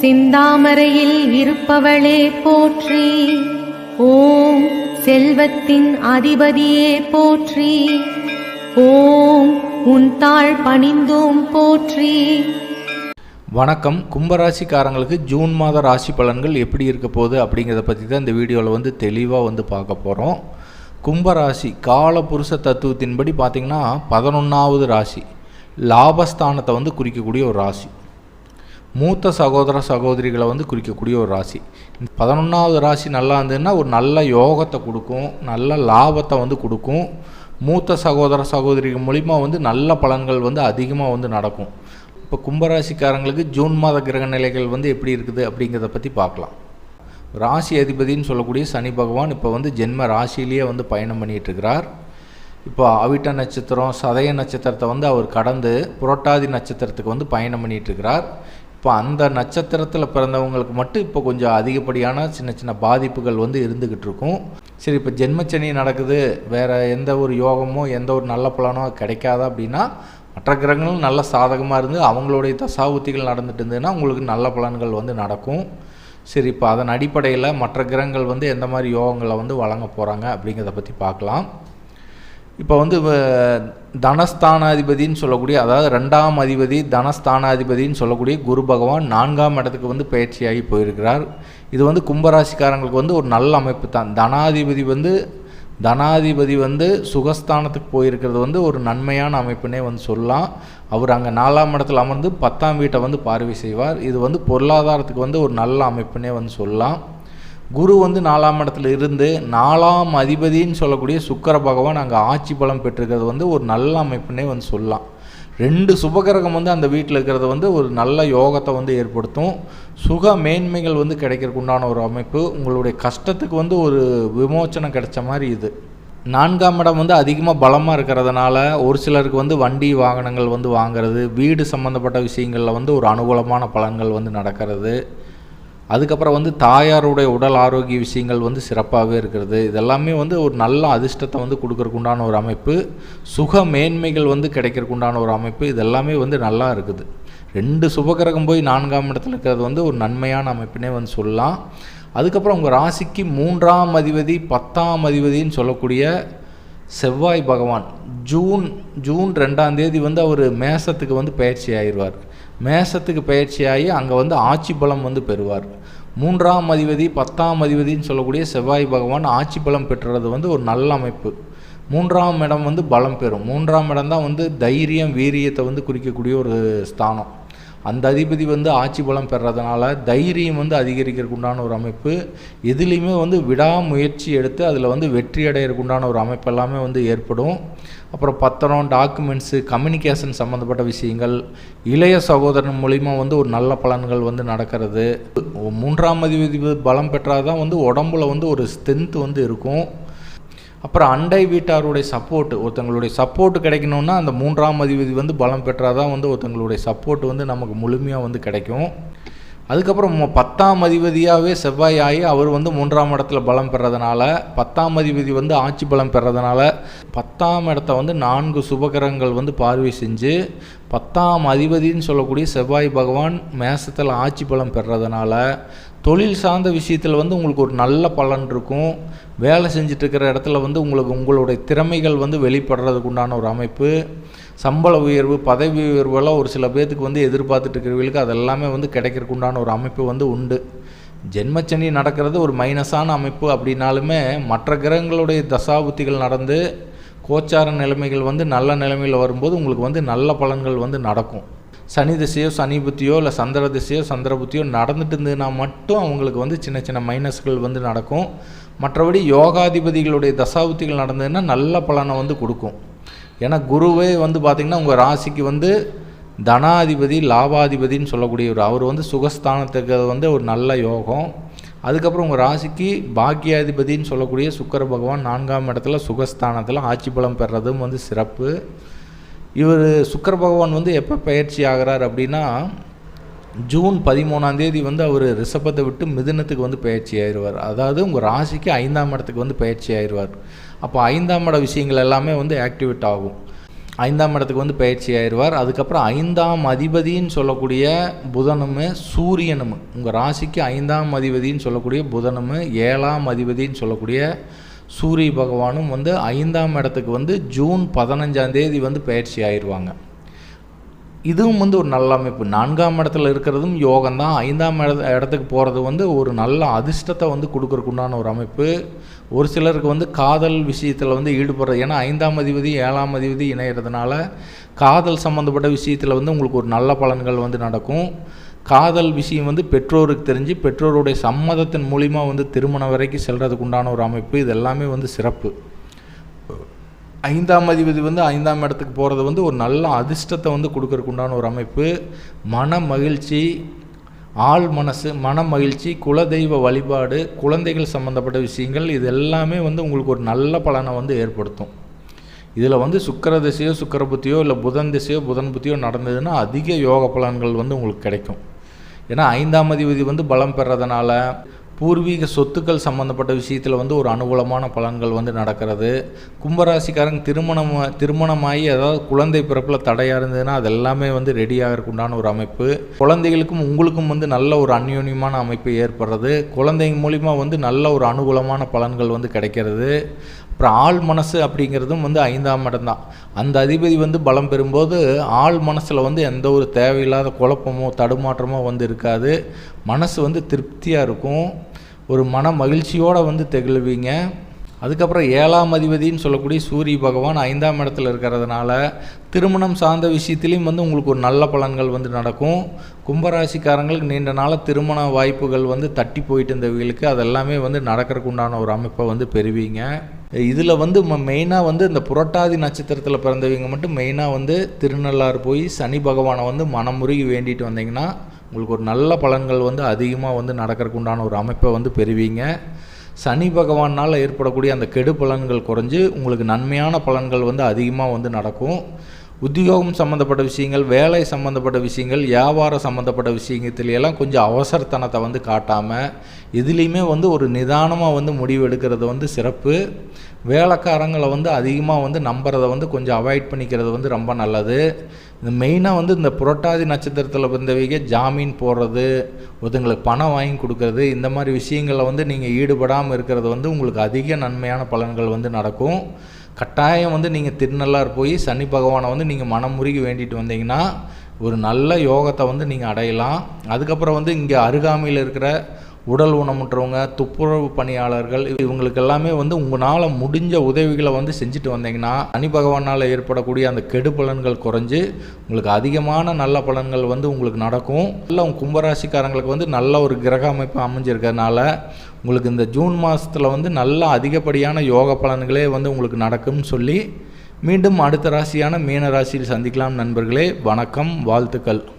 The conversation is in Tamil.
செந்தாமரையில் இருப்பவளே போற்றி. ஓம் செல்வத்தின் அதிபதியே போற்றி. ஓம் உன் தாழ் பணிந்தோம் போற்றி. வணக்கம். கும்பராசிக்காரங்களுக்கு ஜூன் மாத ராசி பலன்கள் எப்படி இருக்க போகுது அப்படிங்கிறத பற்றி தான் இந்த வீடியோவில் வந்து தெளிவாக வந்து பார்க்க போகிறோம் கும்பராசி காலபுருஷ தத்துவத்தின்படி பார்த்திங்கன்னா பதினொன்றாவது ராசி. லாபஸ்தானத்தை வந்து குறிக்கக்கூடிய ஒரு ராசி. மூத்த சகோதர சகோதரிகளை வந்து குறிக்கக்கூடிய ஒரு ராசி. பதினொன்றாவது ராசி நல்லா இருந்ததுன்னா ஒரு நல்ல யோகத்தை கொடுக்கும் நல்ல லாபத்தை வந்து கொடுக்கும். மூத்த சகோதர சகோதரிகள் மூலிமா வந்து நல்ல பலன்கள் வந்து அதிகமாக வந்து நடக்கும். இப்போ கும்பராசிக்காரங்களுக்கு ஜூன் மாத கிரக நிலைகள் வந்து எப்படி இருக்குது அப்படிங்கிறத பற்றி பார்க்கலாம். ராசி அதிபதின்னு சொல்லக்கூடிய சனி பகவான் இப்போ வந்து ஜென்ம ராசியிலேயே வந்து பயணம் பண்ணிகிட்டு இருக்கிறார் இப்போ அவிட்ட நட்சத்திரம் சதய நட்சத்திரத்தை வந்து அவர் கடந்து புரட்டாதி நட்சத்திரத்துக்கு வந்து பயணம் பண்ணிகிட்டு இப்போ அந்த நட்சத்திரத்தில் பிறந்தவங்களுக்கு மட்டும் இப்போ கொஞ்சம் அதிகப்படியான சின்ன சின்ன பாதிப்புகள் வந்து இருந்துக்கிட்டு இருக்கும். சரி இப்போ ஜென்மச்சனி நடக்குது வேறு எந்த ஒரு யோகமோ எந்த ஒரு நல்ல பலனோ கிடைக்காதா அப்படின்னா மற்ற கிரகங்களும் நல்ல சாதகமாக இருந்து அவங்களுடைய தசாபுத்திகள் நடந்துட்டு இருந்ததுன்னா உங்களுக்கு நல்ல பலன்கள் வந்து நடக்கும். சரி இப்போ அதன் அடிப்படையில் மற்ற கிரகங்கள் வந்து எந்த மாதிரி யோகங்களை வந்து வழங்க போகிறாங்க அப்படிங்கிறத பற்றி பார்க்கலாம். இப்போ வந்து வ- தனஸ்தானாதிபதின்னு சொல்லக்கூடிய அதாவது ரெண்டாம் அதிபதி தனஸ்தானாதிபதின்னு சொல்லக்கூடிய குரு பகவான் நான்காம் இடத்துக்கு வந்து பயிற்சியாகி போயிருக்கிறார். இது வந்து கும்பராசிக்காரங்களுக்கு வந்து ஒரு நல்ல அமைப்பு தான் தனாதிபதி வந்து தனாதிபதி வந்து சுகஸ்தானத்துக்கு போயிருக்கிறது வந்து ஒரு நன்மையான அமைப்புனே வந்து சொல்லலாம். அவர் அங்கே நாலாம் இடத்துல அமர்ந்து பத்தாம் வீட்டை வந்து பார்வை செய்வார். இது வந்து பொருளாதாரத்துக்கு வந்து ஒரு நல்ல அமைப்புனே வந்து சொல்லலாம். குரு வந்து நாலாம் இடத்துல இருந்து நாலாம் அதிபதின்னு சொல்லக்கூடிய சுக்கர பகவான் அங்கே ஆட்சி பலம் பெற்றிருக்கிறது வந்து ஒரு நல்ல அமைப்புனே வந்து சொல்லலாம். ரெண்டு சுபகிரகம் வந்து அந்த வீட்டில் இருக்கிறது வந்து ஒரு நல்ல யோகத்தை வந்து ஏற்படுத்தும். சுக மேன்மைகள் வந்து கிடைக்கிறதுக்கு உண்டான ஒரு அமைப்பு. உங்களுடைய கஷ்டத்துக்கு வந்து ஒரு விமோச்சனம் கிடைச்ச மாதிரி இது. நான்காம் இடம் வந்து அதிகமாக பலமாக இருக்கிறதுனால ஒரு சிலருக்கு வந்து வண்டி வாகனங்கள் வந்து வாங்குறது வீடு சம்மந்தப்பட்ட விஷயங்களில் வந்து ஒரு அனுகூலமான பலன்கள் வந்து நடக்கிறது. அதுக்கப்புறம் வந்து தாயாருடைய உடல் ஆரோக்கிய விஷயங்கள் வந்து சிறப்பாகவே இருக்கிறது. இதெல்லாமே வந்து ஒரு நல்ல அதிர்ஷ்டத்தை வந்து கொடுக்கறக்குண்டான ஒரு அமைப்பு. சுக மேன்மைகள் வந்து கிடைக்கிறக்குண்டான ஒரு அமைப்பு. இதெல்லாமே வந்து நல்லா இருக்குது. ரெண்டு சுபகிரகம் போய் நான்காம் இடத்துல இருக்கிறது வந்து ஒரு நன்மையான அமைப்புனே வந்து சொல்லலாம். அதுக்கப்புறம் உங்கள் ராசிக்கு மூன்றாம் அதிபதி பத்தாம் அதிபதின்னு சொல்லக்கூடிய செவ்வாய் பகவான் ஜூன் ஜூன் ரெண்டாம் தேதி வந்து அவர் மேசத்துக்கு வந்து பயிற்சி ஆயிடுவார். மேசத்துக்கு பயிற்சியாகி அங்கே வந்து ஆட்சி பலம் வந்து பெறுவார். மூன்றாம் அதிபதி பத்தாம் அதிபதின்னு சொல்லக்கூடிய செவ்வாய் பகவான் ஆட்சி பலம் பெற்றுறது வந்து ஒரு நல்ல அமைப்பு. மூன்றாம் இடம் வந்து பலம் பெறும். மூன்றாம் இடம் தான் வந்து தைரியம் வீரியத்தை வந்து குறிக்கக்கூடிய ஒரு ஸ்தானம். அந்த அதிபதி வந்து ஆட்சி பலம் பெறதுனால தைரியம் வந்து அதிகரிக்கிறதுக்குண்டான ஒரு அமைப்பு எதுலேயுமே வந்து விடாமுயற்சி எடுத்து அதில் வந்து வெற்றி அடையிறதுக்குண்டான ஒரு அமைப்பு எல்லாமே வந்து ஏற்படும். அப்புறம் பத்திரம் டாக்குமெண்ட்ஸு கம்யூனிகேஷன் சம்மந்தப்பட்ட விஷயங்கள் இளைய சகோதரன் மூலிமா வந்து ஒரு நல்ல பலன்கள் வந்து நடக்கிறது. மூன்றாம் அதிபதி பலம் பெற்றாதான் வந்து உடம்புல வந்து ஒரு ஸ்ட்ரென்த் வந்து இருக்கும். அப்புறம் அண்டை வீட்டாருடைய சப்போர்ட்டு ஒருத்தங்களுடைய சப்போர்ட் கிடைக்கணும்னா அந்த மூன்றாம் அதிபதி வந்து பலம் பெற்றால் தான் வந்து ஒருத்தங்களுடைய சப்போர்ட் வந்து நமக்கு முழுமையாக வந்து கிடைக்கும். அதுக்கப்புறம் பத்தாம் அதிபதியாகவே செவ்வாய் ஆகி அவர் வந்து மூன்றாம் இடத்துல பலம் பெறதுனால பத்தாம் அதிபதி வந்து ஆட்சி பலம் பெறதுனால பத்தாம் இடத்த வந்து நான்கு சுபகிரகங்கள் வந்து பார்வை செஞ்சு பத்தாம் அதிபதின்னு சொல்லக்கூடிய செவ்வாய் பகவான் மேசத்தில் ஆட்சி பலம் பெறதுனால தொழில் சார்ந்த விஷயத்தில் வந்து உங்களுக்கு ஒரு நல்ல பலன் இருக்கும். வேலை செஞ்சிட்ருக்கிற இடத்துல வந்து உங்களுக்கு உங்களுடைய திறமைகள் வந்து வெளிப்படுறதுக்கு உண்டான ஒரு அமைப்பு. சம்பள உயர்வு பதவி உயர்வெல்லாம் ஒரு சில பேர்த்துக்கு வந்து எதிர்பார்த்துட்டு இருக்கிறவங்களுக்கு அதெல்லாமே வந்து கிடைக்கிறதுக்கு உண்டான ஒரு அமைப்பு வந்து உண்டு. ஜென்மச்சனி நடக்கிறது ஒரு மைனஸான அமைப்பு அப்படின்னாலுமே மற்ற கிரகங்களுடைய தசாபுத்திகள் நடந்து கோச்சார நிலைமைகள் வந்து நல்ல நிலைமையில் வரும்போது உங்களுக்கு வந்து நல்ல பலன்கள் வந்து நடக்கும். சனி திசையோ சனி புத்தியோ இல்லை சந்திர திசையோ சந்திர புத்தியோ நடந்துட்டு இருந்ததுன்னா மட்டும் அவங்களுக்கு வந்து சின்ன சின்ன மைனஸ்கள் வந்து நடக்கும். மற்றபடி யோகாதிபதிகளுடைய தசாபுத்திகள் நடந்ததுன்னா நல்ல பலனை வந்து கொடுக்கும். ஏன்னா குருவே வந்து பார்த்திங்கன்னா உங்கள் ராசிக்கு வந்து தனாதிபதி லாபாதிபதின்னு சொல்லக்கூடியவர். அவர் வந்து சுகஸ்தானத்துக்கு அது வந்து ஒரு நல்ல யோகம். அதுக்கப்புறம் உங்கள் ராசிக்கு பாக்கியாதிபதின்னு சொல்லக்கூடிய சுக்கர பகவான் நான்காம் இடத்துல சுகஸ்தானத்தில் ஆட்சி பலம் பெறதும் வந்து சிறப்பு. இவர் சுக்கர பகவான் வந்து எப்போ பயிற்சி ஆகிறார் அப்படின்னா ஜூன் பதிமூணாம் தேதி வந்து அவர் ரிஷபத்தை விட்டு மிதுனத்துக்கு வந்து பயிற்சி ஆயிடுவார் அதாவது உங்கள் ராசிக்கு ஐந்தாம் இடத்துக்கு வந்து பயிற்சி ஆயிடுவார் அப்போ ஐந்தாம் இட விஷயங்கள் எல்லாமே வந்து ஆக்டிவேட் ஆகும். ஐந்தாம் இடத்துக்கு வந்து பயிற்சி ஆயிடுவார். அதுக்கப்புறம் ஐந்தாம் அதிபதின்னு சொல்லக்கூடிய புதனும் சூரியனும். உங்கள் ராசிக்கு ஐந்தாம் அதிபதின்னு சொல்லக்கூடிய புதனும் ஏழாம் அதிபதின்னு சொல்லக்கூடிய சூரிய பகவானும் வந்து ஐந்தாம் இடத்துக்கு வந்து ஜூன் பதினஞ்சாம் தேதி வந்து பயிற்சி ஆயிடுவாங்க. இதுவும் வந்து ஒரு நல்ல அமைப்பு. நான்காம் இடத்துல இருக்கிறதும் யோகம் தான் ஐந்தாம் இட இடத்துக்கு போகிறது வந்து ஒரு நல்ல அதிர்ஷ்டத்தை வந்து கொடுக்குறக்குண்டான ஒரு அமைப்பு. ஒரு சிலருக்கு வந்து காதல் விஷயத்தில் வந்து ஈடுபடுறது ஏன்னா ஐந்தாம் அதிபதி ஏழாம் அதிபதி இணையிறதுனால காதல் சம்மந்தப்பட்ட விஷயத்தில் வந்து உங்களுக்கு ஒரு நல்ல பலன்கள் வந்து நடக்கும். காதல் விஷயம் வந்து பெற்றோருக்கு தெரிஞ்சு பெற்றோருடைய சம்மதத்தின் மூலிமா வந்து திருமணம் வரைக்கும் செல்கிறதுக்கு உண்டான ஒரு அமைப்பு. இது எல்லாமே வந்து சிறப்பு. ஐந்தாம் அதிபதி வந்து ஐந்தாம் இடத்துக்கு போகிறது வந்து ஒரு நல்ல அதிர்ஷ்டத்தை வந்து கொடுக்கறதுக்கு உண்டான ஒரு அமைப்பு. மன மகிழ்ச்சி ஆள் மனசு மன மகிழ்ச்சி குலதெய்வ வழிபாடு குழந்தைகள் சம்மந்தப்பட்ட விஷயங்கள் இது எல்லாமே வந்து உங்களுக்கு ஒரு நல்ல பலனை வந்து ஏற்படுத்தும். இதில் வந்து சுக்கர திசையோ சுக்கர புத்தியோ இல்லை புதன் திசையோ புதன் புத்தியோ நடந்ததுன்னா அதிக யோக பலன்கள் வந்து உங்களுக்கு கிடைக்கும். ஏன்னா ஐந்தாம் அதிபதி வந்து பலம் பெறதுனால பூர்வீக சொத்துக்கள் சம்மந்தப்பட்ட விஷயத்தில் வந்து ஒரு அனுகூலமான பலன்கள் வந்து நடக்கிறது. கும்பராசிக்காரங்க திருமணம் திருமணமாகி அதாவது குழந்தை பிறப்பில் தடையாக இருந்ததுன்னா அது எல்லாமே வந்து ரெடி ஆகிறதுக்குண்டான ஒரு அமைப்பு. குழந்தைகளுக்கும் உங்களுக்கும் வந்து நல்ல ஒரு அந்யோன்யமான அமைப்பு ஏற்படுறது. குழந்தைங்க மூலிமா வந்து நல்ல ஒரு அனுகூலமான பலன்கள் வந்து கிடைக்கிறது. அப்புறம் ஆள் மனசு அப்படிங்கிறதும் வந்து ஐந்தாம் இடம் தான் அந்த அதிபதி வந்து பலம் பெறும்போது ஆள் மனசில் வந்து எந்த ஒரு தேவையில்லாத குழப்பமோ தடுமாற்றமோ வந்து இருக்காது. மனசு வந்து திருப்தியாக இருக்கும். ஒரு மன மகிழ்ச்சியோடு வந்து திகழ்வீங்க. அதுக்கப்புறம் ஏழாம் அதிபதினு சொல்லக்கூடிய சூரிய பகவான் ஐந்தாம் இடத்துல இருக்கிறதுனால திருமணம் சார்ந்த விஷயத்துலேயும் வந்து உங்களுக்கு ஒரு நல்ல பலன்கள் வந்து நடக்கும். கும்பராசிக்காரங்களுக்கு நீண்ட நாள திருமண வாய்ப்புகள் வந்து தட்டி போயிட்டு இருந்தவங்களுக்கு அதெல்லாமே வந்து நடக்கிறதுக்கு உண்டான ஒரு அமைப்பை வந்து பெறுவீங்க. இதில் வந்து மெயினாக வந்து இந்த புரட்டாதி நட்சத்திரத்தில் பிறந்தவங்க மட்டும் மெயினாக வந்து திருநள்ளாறு போய் சனி பகவானை வந்து மனமுருகி வேண்டிட்டு வந்தீங்கன்னா உங்களுக்கு ஒரு நல்ல பலன்கள் வந்து அதிகமாக வந்து நடக்கிறதுக்கு உண்டான ஒரு அமைப்பை வந்து பெறுவீங்க. சனி பகவானால் ஏற்படக்கூடிய அந்த கெடு பலன்கள் குறைஞ்சு உங்களுக்கு நன்மையான பலன்கள் வந்து அதிகமாக வந்து நடக்கும். உத்தியோகம் சம்மந்தப்பட்ட விஷயங்கள் வேலை சம்மந்தப்பட்ட விஷயங்கள் வியாபாரம் சம்மந்தப்பட்ட விஷயத்துலையெல்லாம் கொஞ்சம் அவசரத்தனத்தை வந்து காட்டாமல் இதுலேயுமே வந்து ஒரு நிதானமாக வந்து முடிவு எடுக்கிறது வந்து சிறப்பு. வேலைக்காரங்களை வந்து அதிகமாக வந்து நம்புறதை வந்து கொஞ்சம் அவாய்ட் பண்ணிக்கிறது வந்து ரொம்ப நல்லது. இந்த மெயினாக வந்து இந்த புரட்டாதி நட்சத்திரத்தில் வந்தவங்க ஜாமீன் போடுறது ஒருத்தங்களுக்கு பணம் வாங்கி கொடுக்கறது இந்த மாதிரி விஷயங்களில் வந்து நீங்கள் ஈடுபடாமல் இருக்கிறது வந்து உங்களுக்கு அதிக நன்மையான பலன்கள் வந்து நடக்கும். கட்டாயம் வந்து நீங்கள் திருநள்ளார் போய் சனி பகவானை வந்து நீங்கள் மனம் முருகி வேண்டிட்டு வந்தீங்கன்னா ஒரு நல்ல யோகத்தை வந்து நீங்கள் அடையலாம். அதுக்கப்புறம் வந்து இங்கே அருகாமையில் இருக்கிற உடல் ஊனமுற்றவங்க துப்புரவு பணியாளர்கள் இவங்களுக்கு எல்லாமே வந்து உங்களால் முடிஞ்ச உதவிகளை வந்து செஞ்சுட்டு வந்தீங்கன்னா சனி பகவானால் ஏற்படக்கூடிய அந்த கெடு பலன்கள் குறைஞ்சு உங்களுக்கு அதிகமான நல்ல பலன்கள் வந்து உங்களுக்கு நடக்கும். இல்லை உங்கள் கும்பராசிக்காரங்களுக்கு வந்து நல்ல ஒரு கிரக அமைப்பு அமைஞ்சிருக்கிறதுனால உங்களுக்கு இந்த ஜூன் மாதத்தில் வந்து நல்ல அதிகப்படியான யோக பலன்களே வந்து உங்களுக்கு நடக்கும்னு சொல்லி மீண்டும் அடுத்த ராசியான மீன ராசியில் சந்திக்கலாம் நண்பர்களே. வணக்கம் வாழ்த்துக்கள்.